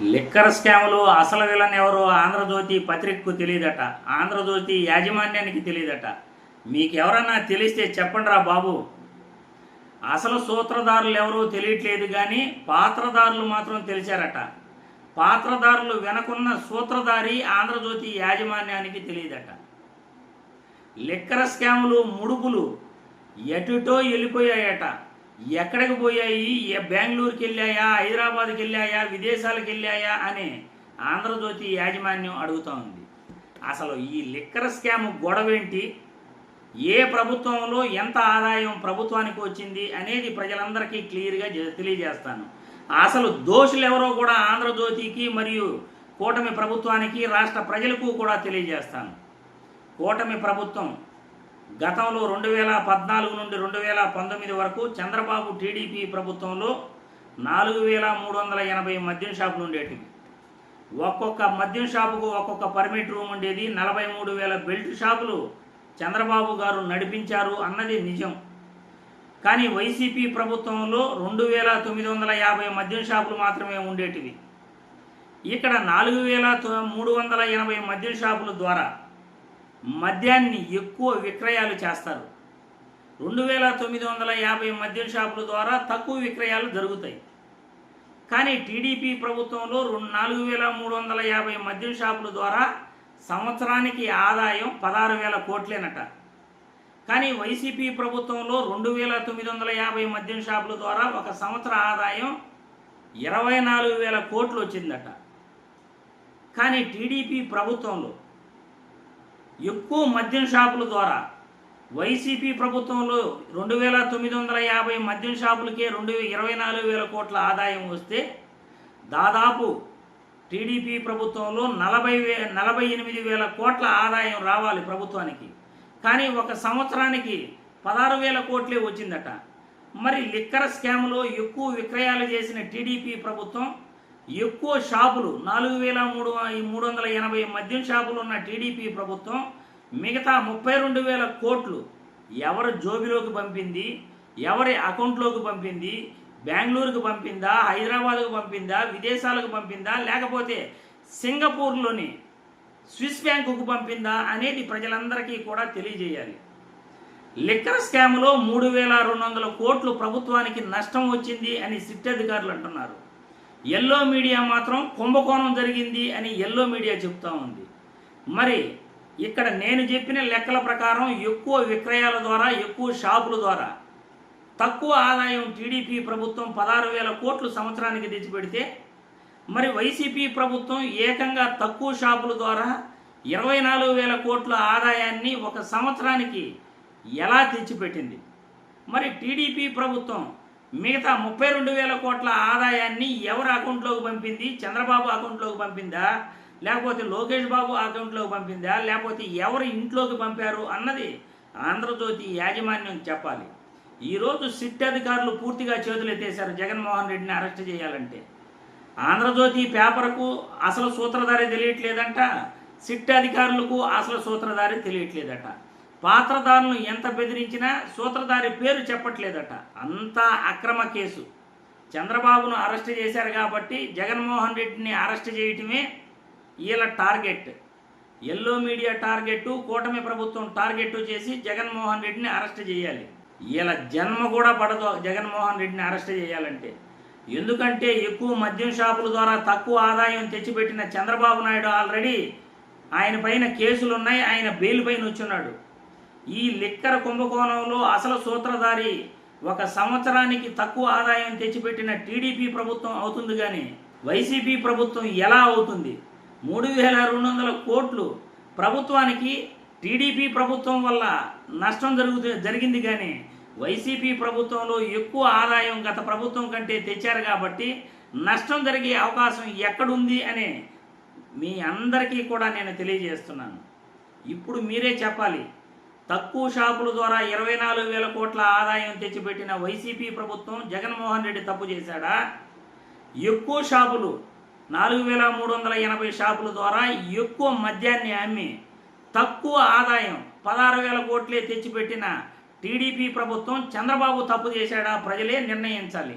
Liquor స్కాములు అసలు villain ఎవరో ఆంధ్రజ్యోతి పత్రికకు తెలియదట ఆంధ్రజ్యోతి యాజమాన్యానికి తెలియదట. మీకు ఎవరన్నా తెలిస్తే చెప్పండి రా బాబు. అసలు సూత్రధారులు ఎవరూ తెలియట్లేదు కానీ పాత్రధారులు మాత్రం తెలిసారట. పాత్రధారులు వెనకున్న సూత్రధారి ఆంధ్రజ్యోతి యాజమాన్యానికి తెలియదట. లిక్కర స్కాములు ముడుపులు ఎటుటో వెళ్ళిపోయాయట. ఎక్కడికి పోయాయి? ఏ- బెంగళూరుకి వెళ్ళాయా? హైదరాబాద్కి వెళ్ళాయా? విదేశాలకు వెళ్ళాయా? అని ఆంధ్రజ్యోతి యాజమాన్యం అడుగుతూ ఉంది. అసలు ఈ లిక్కర్ స్కామ్ గొడవేంటి? ఏ ప్రభుత్వంలో ఎంత ఆదాయం ప్రభుత్వానికి వచ్చింది అనేది ప్రజలందరికీ క్లియర్గా తెలియజేస్తాను. అసలు దోషులు ఎవరో కూడా ఆంధ్రజ్యోతికి మరియు కూటమి ప్రభుత్వానికి రాష్ట్ర ప్రజలకు కూడా తెలియజేస్తాను. కూటమి ప్రభుత్వం గతంలో రెండు వేల పద్నాలుగు నుండి రెండు వేల పంతొమ్మిది వరకు చంద్రబాబు టీడీపీ ప్రభుత్వంలో నాలుగు వేల మూడు వందల ఎనభై మద్యం షాపులు ఉండేటివి. ఒక్కొక్క మద్యం షాపుకు ఒక్కొక్క పర్మిట్ రూమ్ ఉండేది. నలభై మూడు వేల బెల్ట్ షాపులు చంద్రబాబు గారు నడిపించారు అన్నది నిజం. కానీ వైసీపీ ప్రభుత్వంలో రెండు వేల తొమ్మిది వందల యాభై మద్యం షాపులు మాత్రమే ఉండేటివి. ఇక్కడ నాలుగు వేల తొ- మూడు వందల ఎనభై మద్యం షాపుల ద్వారా మద్యాన్ని ఎక్కువ విక్రయాలు చేస్తారు. రెండు వేల తొమ్మిది వందల యాభై మద్యం షాపుల ద్వారా తక్కువ విక్రయాలు జరుగుతాయి. కానీ టీడీపీ ప్రభుత్వంలో రెండు నాలుగు వేల మూడు వందల యాభై మద్యం షాపుల ద్వారా సంవత్సరానికి ఆదాయం పదహారు వేల కోట్లేనట. కానీ వైసీపీ ప్రభుత్వంలో రెండు వేల తొమ్మిది వందల యాభై మద్యం షాపుల ద్వారా ఒక సంవత్సర ఆదాయం ఇరవై నాలుగు వేల కోట్లు వచ్చిందట. కానీ టీడీపీ ప్రభుత్వంలో ఎక్కువ మద్యం షాపుల ద్వారా. వైసీపీ ప్రభుత్వంలో రెండు వేల తొమ్మిది వందల యాభై మద్యం షాపులకే రెండు ఇరవై నాలుగు వేల కోట్ల ఆదాయం వస్తే దాదాపు టీడీపీ ప్రభుత్వంలో నలభై వే నలభై ఎనిమిది వేల కోట్ల ఆదాయం రావాలి ప్రభుత్వానికి. కానీ ఒక సంవత్సరానికి పదహారు వేల కోట్లే వచ్చిందట. మరి లిక్కర్ స్కామ్లో ఎక్కువ విక్రయాలు చేసిన టీడీపీ ప్రభుత్వం ఎక్కువ షాపులు నాలుగు వేల మూడు మూడు వందల ఎనభై మద్యం షాపులు ఉన్న టీడీపీ ప్రభుత్వం మిగతా ముప్పై రెండు వేల కోట్లు ఎవరి జోబిలోకి పంపింది ఎవరి అకౌంట్లోకి పంపింది బెంగళూరుకు పంపిందా హైదరాబాద్కు పంపిందా విదేశాలకు పంపిందా లేకపోతే సింగపూర్లోని స్విస్ బ్యాంకుకు పంపిందా అనేది ప్రజలందరికీ కూడా తెలియజేయాలి. లిక్కర్ స్కామ్లో మూడు వేల రెండు వందల కోట్లు ప్రభుత్వానికి నష్టం వచ్చింది అని సిట్ అధికారులు అంటున్నారు. ఎల్లో మీడియా మాత్రం కుంభకోణం జరిగింది అని ఎల్లో మీడియా చెప్తా ఉంది. మరి ఇక్కడ నేను చెప్పిన లెక్కల ప్రకారం ఎక్కువ విక్రయాల ద్వారా ఎక్కువ షాపుల ద్వారా తక్కువ ఆదాయం టీడీపీ ప్రభుత్వం పదహారు వేల కోట్లు సంవత్సరానికి తెచ్చిపెడితే మరి వైసీపీ ప్రభుత్వం ఏకంగా తక్కువ షాపుల ద్వారా ఇరవై నాలుగు వేల కోట్ల ఆదాయాన్ని ఒక సంవత్సరానికి ఎలా తెచ్చిపెట్టింది? మరి టీడీపీ ప్రభుత్వం మిగతా ముప్పై రెండు వేల కోట్ల ఆదాయాన్ని ఎవరి అకౌంట్లోకి పంపింది? చంద్రబాబు అకౌంట్లోకి పంపిందా? లేకపోతే లోకేష్ బాబు అకౌంట్లోకి పంపిందా? లేకపోతే ఎవరి ఇంట్లోకి పంపారు అన్నది ఆంధ్రజ్యోతి యాజమాన్యం చెప్పాలి. ఈరోజు సిట్ అధికారులు పూర్తిగా చేతులు ఎత్తేశారు జగన్మోహన్ రెడ్డిని అరెస్ట్ చేయాలంటే. ఆంధ్రజ్యోతి పేపర్కు అసలు సూత్రధారి తెలియట్లేదంట. సిట్ అధికారులకు అసలు సూత్రధారి తెలియట్లేదట. పాత్రదారులను ఎంత బెదిరించినా సూత్రధారి పేరు చెప్పట్లేదట. అంతా అక్రమ కేసు. చంద్రబాబును అరెస్ట్ చేశారు కాబట్టి జగన్మోహన్ రెడ్డిని అరెస్ట్ చేయటమే వీళ్ళ టార్గెట్. ఎల్లో మీడియా టార్గెట్ కూటమి ప్రభుత్వం టార్గెట్ చేసి జగన్మోహన్ రెడ్డిని అరెస్ట్ చేయాలి. వీళ్ళ జన్మ కూడా పడదు జగన్మోహన్ రెడ్డిని అరెస్ట్ చేయాలంటే. ఎందుకంటే ఎక్కువ మద్యం షాపుల ద్వారా తక్కువ ఆదాయం తెచ్చిపెట్టిన చంద్రబాబు నాయుడు ఆల్రెడీ ఆయన పైన కేసులు ఉన్నాయి ఆయన బెయిల్ పైన వచ్చున్నాడు. ఈ లిక్కర్ కుంభకోణంలో అసలు సూత్రధారి ఒక సంవత్సరానికి తక్కువ ఆదాయం తెచ్చిపెట్టిన టీడీపీ ప్రభుత్వం అవుతుంది కానీ వైసీపీ ప్రభుత్వం ఎలా అవుతుంది? మూడు వేల రెండు వందల కోట్లు ప్రభుత్వానికి టీడీపీ ప్రభుత్వం వల్ల నష్టం జరుగుతు జరిగింది కానీ వైసీపీ ప్రభుత్వంలో ఎక్కువ ఆదాయం గత ప్రభుత్వం కంటే తెచ్చారు కాబట్టి నష్టం జరిగే అవకాశం ఎక్కడుంది అనే మీ అందరికీ కూడా నేను తెలియజేస్తున్నాను. ఇప్పుడు మీరే చెప్పాలి. తక్కువ షాపుల ద్వారా ఇరవై నాలుగు వేల కోట్ల ఆదాయం తెచ్చిపెట్టిన వైసీపీ ప్రభుత్వం జగన్మోహన్ రెడ్డి తప్పు చేశాడా? ఎక్కువ షాపులు నాలుగు వేల మూడు వందల ఎనభై షాపుల ద్వారా ఎక్కువ మద్యాన్ని అమ్మి తక్కువ ఆదాయం పదహారు వేల కోట్లే తెచ్చిపెట్టిన టీడీపీ ప్రభుత్వం చంద్రబాబు తప్పు చేశాడా? ప్రజలే నిర్ణయించాలి.